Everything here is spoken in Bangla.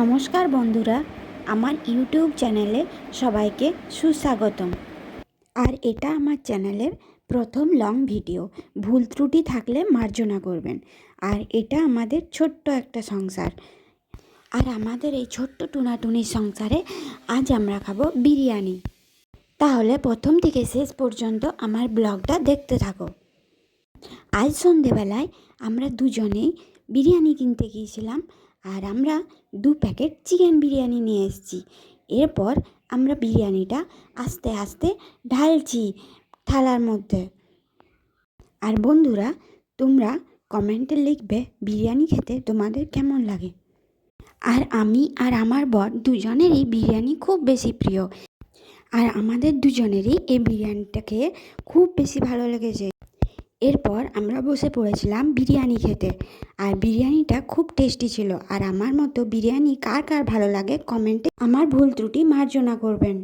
নমস্কার বন্ধুরা, আমার ইউটিউব চ্যানেলে সবাইকে সুস্বাগতম। আর এটা আমার চ্যানেলের প্রথম লং ভিডিও, ভুল ত্রুটি থাকলে মার্জনা করবেন। আর এটা আমাদের ছোট্ট একটা সংসার। আর আমাদের এই ছোট্ট টুনাটুনির সংসারে আজ আমরা খাব বিরিয়ানি। তাহলে প্রথম থেকে শেষ পর্যন্ত আমার ব্লগটা দেখতে থাকো। আজ সন্ধেবেলায় আমরা দুজনেই বিরিয়ানি কিনতে গিয়েছিলাম আর আমরা দু প্যাকেট চিকেন বিরিয়ানি নিয়ে এসেছি। এরপর আমরা বিরিয়ানিটা আস্তে আস্তে ঢালছি থালার মধ্যে। আর বন্ধুরা, তোমরা কমেন্টে লিখবে বিরিয়ানি খেতে তোমাদের কেমন লাগে। আর আমি আর আমার বর দুজনেরই বিরিয়ানি খুব বেশি প্রিয়। আর আমাদের দুজনেরই এই বিরিয়ানিটা খেয়ে খুব বেশি ভালো লেগেছে। এরপর আমরা বসে পড়েছিলাম বিরিয়ানি খেতে। আর বিরিয়ানিটা খুব টেস্টি ছিল। আর আমার মতো বিরিয়ানি কার কার ভালো লাগে কমেন্টে আমার ভুল ত্রুটি মার্জনা করবেন।